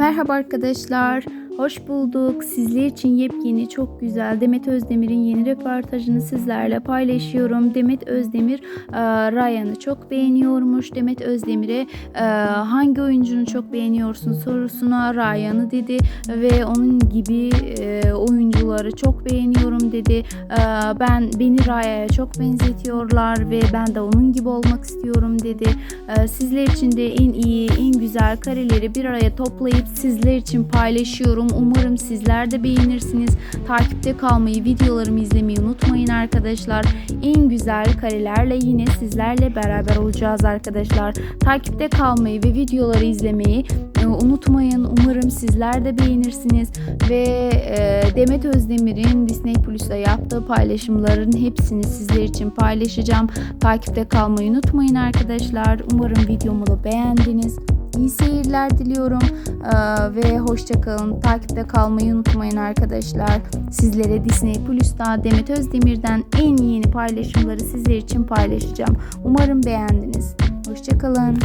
Merhaba arkadaşlar. Hoş bulduk. Sizler için yepyeni, çok güzel Demet Özdemir'in yeni röportajını sizlerle paylaşıyorum. Demet Özdemir e, Ryan'ı çok beğeniyormuş. Demet Özdemir'e e, hangi oyuncunu çok beğeniyorsun sorusuna Ryan'ı dedi ve onun gibi e, oyuncuları çok beğeniyorum dedi. Ben beni Ryan'a çok benzetiyorlar ve ben de onun gibi olmak istiyorum dedi. Sizler için de en iyi, en güzel kareleri bir araya toplayıp sizler için paylaşıyorum. Umarım sizler de beğenirsiniz. Takipte kalmayı, videolarımı izlemeyi unutmayın arkadaşlar. En güzel karelerle yine sizlerle beraber olacağız arkadaşlar. Takipte kalmayı ve videoları izlemeyi e, unutmayın. Umarım sizler de beğenirsiniz ve e, Demet Özdemir'in Disney Plus'ta yaptığı paylaşımların hepsini sizler için paylaşacağım. Takipte kalmayı unutmayın arkadaşlar. Umarım videomu da beğendiniz. İyi seyirler diliyorum Ee, ve hoşça kalın. Takipte kalmayı unutmayın arkadaşlar. Sizlere Disney Plus'ta Demet Özdemir'den en yeni paylaşımları sizler için paylaşacağım. Umarım beğendiniz. Hoşça kalın.